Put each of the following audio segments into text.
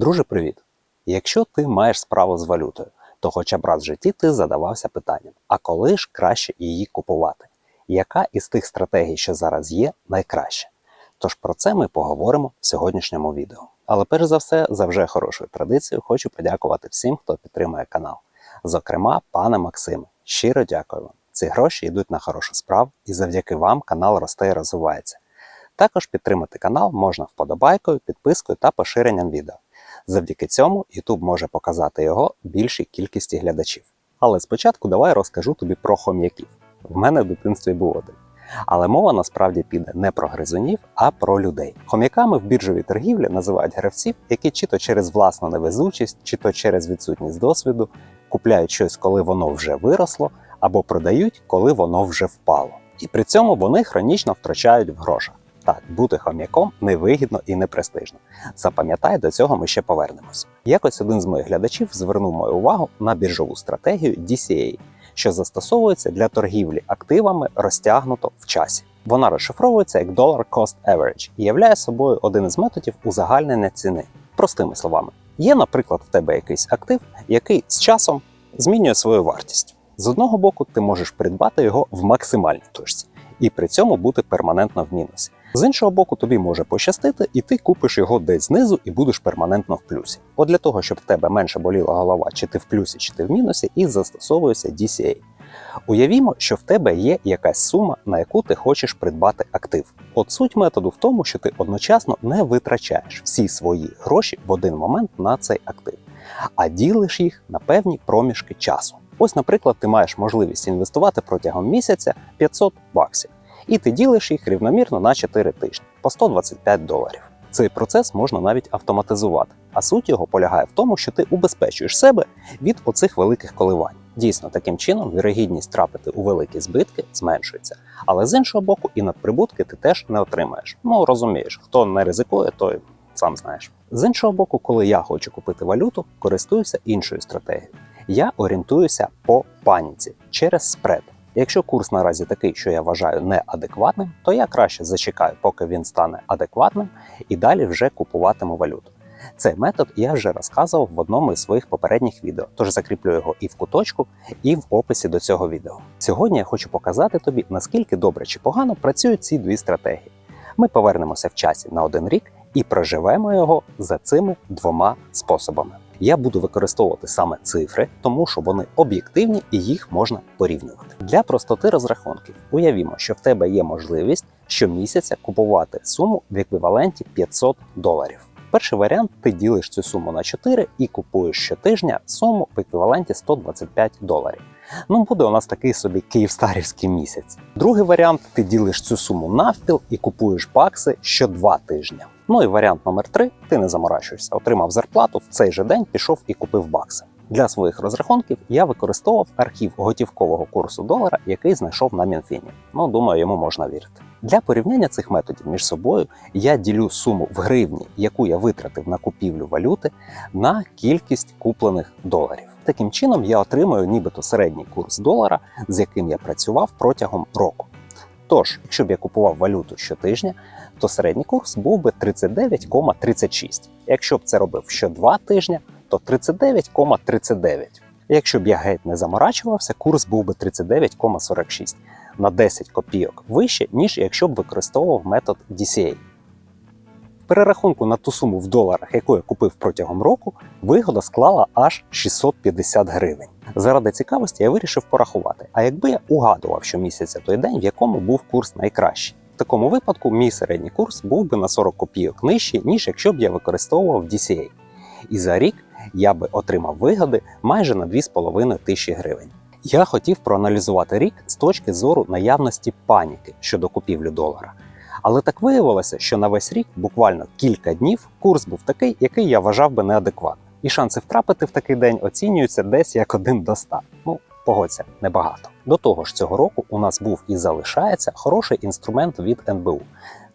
Друже, привіт! Якщо ти маєш справу з валютою, то хоча б раз в житті ти задавався питанням: а коли ж краще її купувати? Яка із тих стратегій, що зараз є, найкраща? Тож про це ми поговоримо в сьогоднішньому відео. Але перш за все, за вже хорошою традицією, хочу подякувати всім, хто підтримує канал. Зокрема, пане Максиме, щиро дякую вам. Ці гроші йдуть на хорошу справу, і завдяки вам канал росте і розвивається. Також підтримати канал можна вподобайкою, підпискою та поширенням відео. Завдяки цьому YouTube може показати його більшій кількості глядачів. Але спочатку давай розкажу тобі про хом'яків. В мене в дитинстві був один. Але мова насправді піде не про гризунів, а про людей. Хом'яками в біржовій торгівлі називають гравців, які чи то через власну невезучість, чи то через відсутність досвіду купляють щось, коли воно вже виросло, або продають, коли воно вже впало. І при цьому вони хронічно втрачають в грошах. Так, бути хом'яком невигідно і непрестижно. Запам'ятай, до цього ми ще повернемось. Якось один з моїх глядачів звернув мою увагу на біржову стратегію DCA, що застосовується для торгівлі активами розтягнуто в часі. Вона розшифровується як Dollar Cost Average і являє собою один із методів узагальнення ціни. Простими словами, є, наприклад, в тебе якийсь актив, який з часом змінює свою вартість. З одного боку, ти можеш придбати його в максимальній точці і при цьому бути перманентно в мінусі. З іншого боку, тобі може пощастити, і ти купиш його десь знизу і будеш перманентно в плюсі. От для того, щоб в тебе менше боліла голова, чи ти в плюсі, чи ти в мінусі, і застосовується DCA. Уявімо, що в тебе є якась сума, на яку ти хочеш придбати актив. От суть методу в тому, що ти одночасно не витрачаєш всі свої гроші в один момент на цей актив, а ділиш їх на певні проміжки часу. Ось, наприклад, ти маєш можливість інвестувати протягом місяця 500 баксів, і ти ділиш їх рівномірно на 4 тижні по 125 доларів. Цей процес можна навіть автоматизувати, а суть його полягає в тому, що ти убезпечуєш себе від оцих великих коливань. Дійсно, таким чином вірогідність трапити у великі збитки зменшується. Але з іншого боку, і надприбутки ти теж не отримаєш. Ну розумієш, хто не ризикує, той сам знаєш. З іншого боку, коли я хочу купити валюту, користуюся іншою стратегією. Я орієнтуюся по паніці через спред. Якщо курс наразі такий, що я вважаю неадекватним, то я краще зачекаю, поки він стане адекватним, і далі вже купуватиму валюту. Цей метод я вже розказував в одному із своїх попередніх відео, тож закріплю його і в куточку, і в описі до цього відео. Сьогодні я хочу показати тобі, наскільки добре чи погано працюють ці дві стратегії. Ми повернемося в часі на один рік і проживемо його за цими двома способами. Я буду використовувати саме цифри, тому що вони об'єктивні і їх можна порівнювати. Для простоти розрахунків уявімо, що в тебе є можливість щомісяця купувати суму в еквіваленті 500 доларів. Перший варіант ти ділиш цю суму на 4 і купуєш щотижня суму в еквіваленті 125 доларів. Ну, буде у нас такий собі київстарівський місяць. Другий варіант ти ділиш цю суму навпіл і купуєш бакси що два тижні. Ну і варіант номер 3 ти не заморачуєшся, отримав зарплату в цей же день, пішов і купив бакси. Для своїх розрахунків я використовував архів готівкового курсу долара, який знайшов на Мінфіні. Ну, думаю, йому можна вірити. Для порівняння цих методів між собою я ділю суму в гривні, яку я витратив на купівлю валюти, на кількість куплених доларів. Таким чином я отримую нібито середній курс долара, з яким я працював протягом року. Тож, якщо б я купував валюту щотижня, то середній курс був би 39,36. Якщо б це робив що 2 тижня, то 39,39. Якщо б я геть не заморачувався, курс був би 39,46 на 10 копійок вище, ніж якщо б використовував метод DCA. В перерахунку на ту суму в доларах, яку я купив протягом року, вигода склала аж 650 гривень. Заради цікавості я вирішив порахувати. А якби я угадував щомісяця той день, в якому був курс найкращий. В такому випадку мій середній курс був би на 40 копійок нижчий, ніж якщо б я використовував DCA. І за рік я би отримав вигоди майже на 2,5 тисячі гривень. Я хотів проаналізувати рік з точки зору наявності паніки щодо купівлі долара. Але так виявилося, що на весь рік, буквально кілька днів, курс був такий, який я вважав би неадекватним. І шанси втрапити в такий день оцінюються десь як 1 до 100. Ну, погодься, небагато. До того ж, цього року у нас був і залишається хороший інструмент від НБУ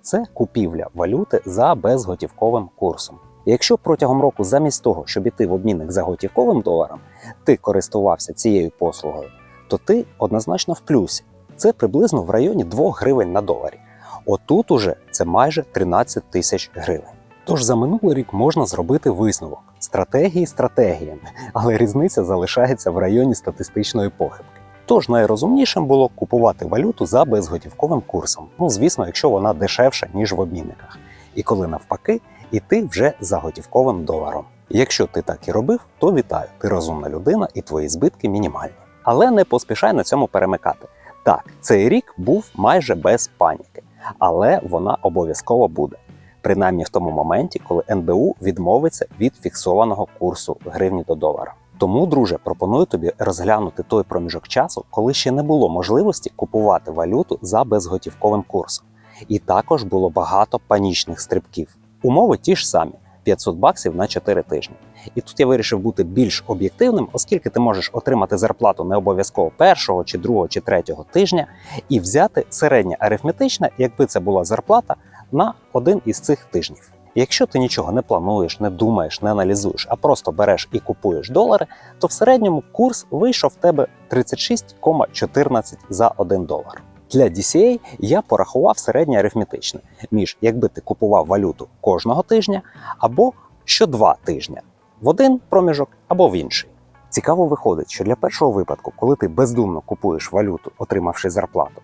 це купівля валюти за безготівковим курсом. Якщо протягом року, замість того, щоб іти в обмінник за готівковим доларом, ти користувався цією послугою, то ти однозначно в плюсі. Це приблизно в районі 2 гривень на доларі. Отут уже це майже 13 тисяч гривень. Тож за минулий рік можна зробити висновок стратегії стратегіями, але різниця залишається в районі статистичної похибки. Тож найрозумнішим було купувати валюту за безготівковим курсом. Ну, звісно, якщо вона дешевша, ніж в обмінниках. І коли навпаки, іти вже за готівковим доларом. Якщо ти так і робив, то вітаю, ти розумна людина і твої збитки мінімальні. Але не поспішай на цьому перемикати. Так, цей рік був майже без паніки, але вона обов'язково буде. Принаймні в тому моменті, коли НБУ відмовиться від фіксованого курсу гривні до долара. Тому, друже, пропоную тобі розглянути той проміжок часу, коли ще не було можливості купувати валюту за безготівковим курсом. І також було багато панічних стрибків. Умови ті ж самі: 500 баксів на 4 тижні. І тут я вирішив бути більш об'єктивним, оскільки ти можеш отримати зарплату не обов'язково першого, чи другого, чи третього тижня, і взяти середнє арифметичне, якби це була зарплата, на один із цих тижнів. Якщо ти нічого не плануєш, не думаєш, не аналізуєш, а просто береш і купуєш долари, то в середньому курс вийшов в тебе 36,14 за 1 долар. Для DCA я порахував середнє арифметичне між якби ти купував валюту кожного тижня або що два тижня в один проміжок або в інший. Цікаво виходить, що для першого випадку, коли ти бездумно купуєш валюту, отримавши зарплату,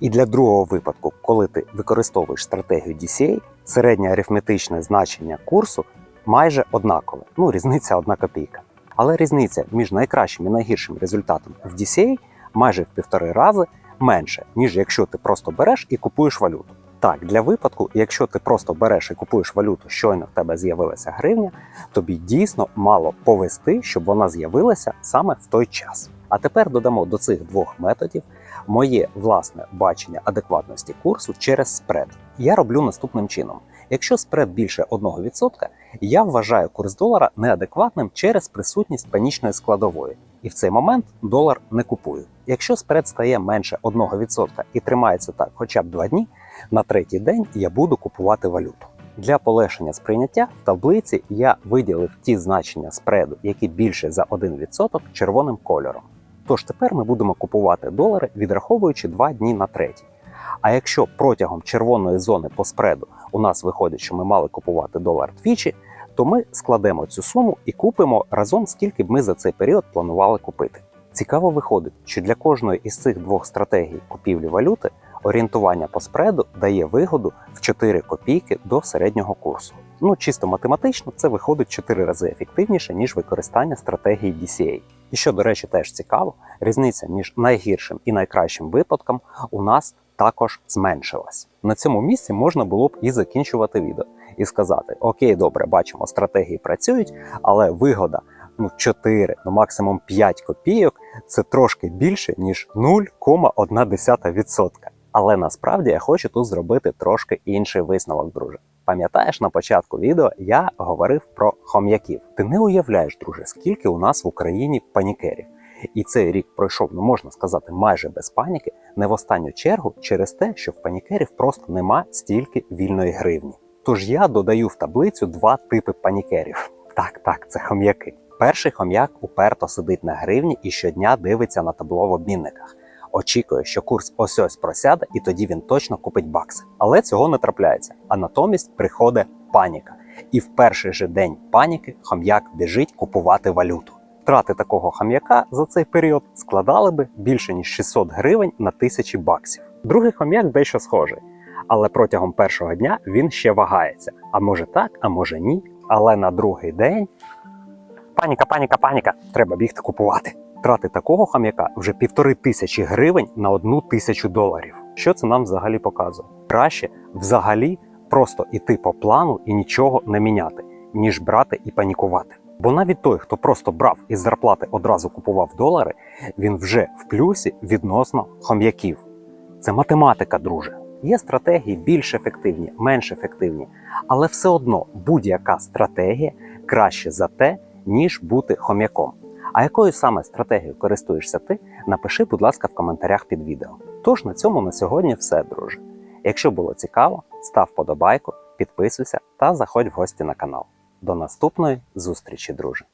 і для другого випадку, коли ти використовуєш стратегію DCA, середнє арифметичне значення курсу майже однакове. Ну, різниця одна копійка. Але різниця між найкращим і найгіршим результатом в DCA майже в півтори рази менше, ніж якщо ти просто береш і купуєш валюту. Так, для випадку, якщо ти просто береш і купуєш валюту, щойно в тебе з'явилася гривня, тобі дійсно мало повести, щоб вона з'явилася саме в той час. А тепер додамо до цих двох методів моє власне бачення адекватності курсу через спред. Я роблю наступним чином: якщо спред більше 1%, я вважаю курс долара неадекватним через присутність панічної складової, і в цей момент долар не купую. Якщо спред стає менше 1% і тримається так хоча б 2 дні, на третій день я буду купувати валюту. Для полегшення сприйняття в таблиці я виділив ті значення спреду, які більше за 1% червоним кольором. Тож тепер ми будемо купувати долари, відраховуючи 2 дні на третій. А якщо протягом червоної зони по спреду у нас виходить, що ми мали купувати долар двічі, то ми складемо цю суму і купимо разом, скільки б ми за цей період планували купити. Цікаво виходить, що для кожної із цих двох стратегій купівлі валюти орієнтування по спреду дає вигоду в 4 копійки до середнього курсу. Ну, чисто математично, це виходить 4 рази ефективніше, ніж використання стратегії DCA. І що, до речі, теж цікаво, різниця між найгіршим і найкращим випадком у нас також зменшилась. На цьому місці можна було б і закінчувати відео і сказати: Окей, добре, бачимо, стратегії працюють, але вигода ну 4, ну максимум 5 копійок це трошки більше ніж 0,1%. Але насправді я хочу тут зробити трошки інший висновок, друже. Пам'ятаєш, на початку відео я говорив про хом'яків. Ти не уявляєш, друже, скільки у нас в Україні панікерів. І цей рік пройшов, ну можна сказати, майже без паніки, не в останню чергу через те, що в панікерів просто нема стільки вільної гривні. Тож я додаю в таблицю два типи панікерів. Так, так, це хом'яки. Перший хом'як уперто сидить на гривні і щодня дивиться на табло в обмінниках. Очікує, що курс ось ось просяде, і тоді він точно купить бакси. Але цього не трапляється. А натомість приходить паніка. І в перший же день паніки хом'як біжить купувати валюту. Втрати такого хам'яка за цей період складали би більше ніж 600 гривень на тисячі баксів. Другий хом'як дещо схожий, але протягом першого дня він ще вагається. А може так, а може ні. Але на другий день паніка, паніка, паніка. Треба бігти купувати. Втрати такого хам'яка вже півтори тисячі гривень на одну тисячу доларів. Що це нам взагалі показує? Краще взагалі просто іти по плану і нічого не міняти, ніж брати і панікувати. Бо навіть той, хто просто брав із зарплати одразу купував долари, він вже в плюсі відносно хом'яків. Це математика, друже. Є стратегії більш ефективні, менш ефективні, але все одно будь-яка стратегія краще за те, ніж бути хом'яком. А якою саме стратегією користуєшся ти, напиши, будь ласка, в коментарях під відео. Тож на цьому на сьогодні все, друже. Якщо було цікаво, став подобайку, підписуйся та заходь в гості на канал. До наступної зустрічі, друже!